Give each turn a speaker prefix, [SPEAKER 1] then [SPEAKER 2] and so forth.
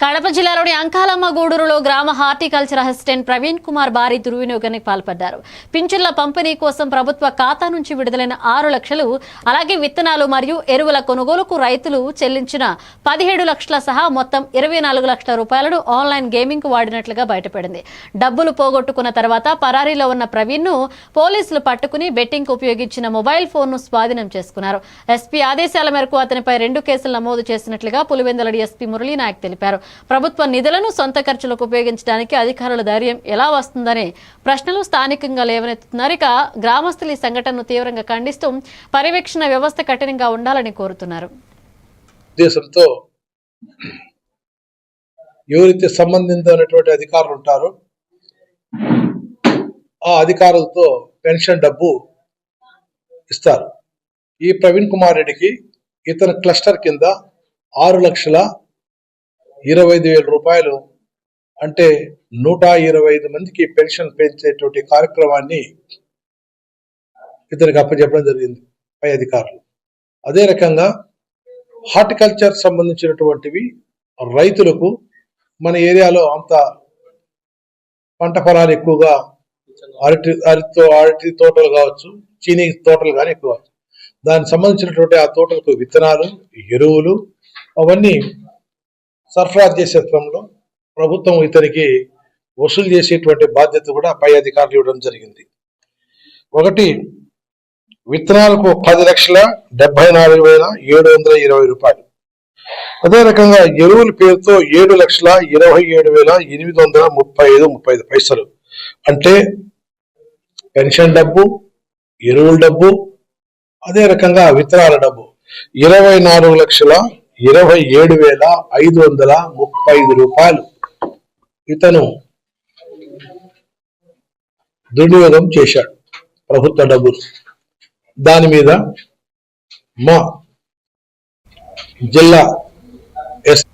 [SPEAKER 1] కడప జిల్లాలోని అంకాలమ్మ గూడూరులో గ్రామ హార్టికల్చర్ అసిస్టెంట్ ప్రవీణ్ కుమార్ భారీ దుర్వినియోగానికి పాల్పడ్డారు. పింఛన్ల పంపిణీ కోసం ప్రభుత్వ ఖాతా నుంచి విడుదలైన ఆరు లక్షలు అలాగే విత్తనాలు మరియు ఎరువుల కొనుగోలుకు రైతులు చెల్లించిన పదిహేడు లక్షల సహా మొత్తం ఇరవై నాలుగు లక్షల రూపాయలను ఆన్లైన్ గేమింగ్ వాడినట్లుగా బయటపడింది. డబ్బులు పోగొట్టుకున్న తర్వాత పరారీలో ఉన్న ప్రవీణ్ను పోలీసులు పట్టుకుని బెట్టింగ్ ఉపయోగించిన మొబైల్ ఫోన్ను స్వాధీనం చేసుకున్నారు. ఎస్పీ ఆదేశాల మేరకు అతనిపై రెండు కేసులు నమోదు చేసినట్లుగా పులివెందుల ఎస్పీ మురళీనాయక్ తెలిపారు. ప్రభుత్వ నిధులను సొంత ఖర్చులకు ఉపయోగించడానికి అధికారుల ధైర్యం ఎలా వస్తుందనే ప్రశ్నలు స్థానికంగా లేవనెత్తుతున్నారు. ఇక గ్రామస్తులు ఈ సంఘటనను తీవ్రంగా ఖండిస్తూ పర్యవేక్షణ వ్యవస్థ కఠినంగా ఉండాలని కోరుతున్నారు.
[SPEAKER 2] ఉద్దేశంతో ఎవరైతే సంబంధించినటువంటి అధికారులు ఉంటారో ఆ అధికారులతో పెన్షన్ డబ్బు ఇస్తారు. ఈ ప్రవీణ్ కుమార్ రెడ్డికి ఇతని క్లస్టర్ కింద ఆరు లక్షల ఇరవై ఐదు వేల రూపాయలు అంటే నూట ఇరవై ఐదు మందికి పెన్షన్ పెంచేటువంటి కార్యక్రమాన్ని ఇతనికి అప్పచెప్పడం జరిగింది పై అధికారులు. అదే రకంగా హార్టికల్చర్ సంబంధించినటువంటివి రైతులకు మన ఏరియాలో అంత పంట పొలాలు ఎక్కువగా అరటి అరటి అరటి తోటలు కావచ్చు చీనీ తోటలు కానీ ఎక్కువ దానికి సంబంధించినటువంటి ఆ తోటలకు విత్తనాలు ఎరువులు అవన్నీ సరఫరా చేసే క్రమంలో ప్రభుత్వం ఇతనికి వసూలు చేసేటువంటి బాధ్యత కూడా పై అధికారులు ఇవ్వడం జరిగింది. ఒకటి విత్తనాలకు పది లక్షల డెబ్బై నాలుగు వేల ఏడు వందల ఇరవై రూపాయలు. అదే రకంగా ఎరువుల పేరుతో ఏడు లక్షల ఇరవై ఏడు వేల ఎనిమిది వందల ముప్పై ఐదు ముప్పై ఐదు పైసలు. అంటే పెన్షన్ డబ్బు ఎరువుల డబ్బు అదే రకంగా విత్తనాల డబ్బు. ఇరవై నాలుగు లక్షల ఇరవై ఏడు వేల ఐదు వందల ముప్పై ఐదు రూపాయలు. ఇతను దుర్వినియోగం చేశాడు ప్రభుత్వ డబ్బులు దాని మీద మా జిల్లా ఎస్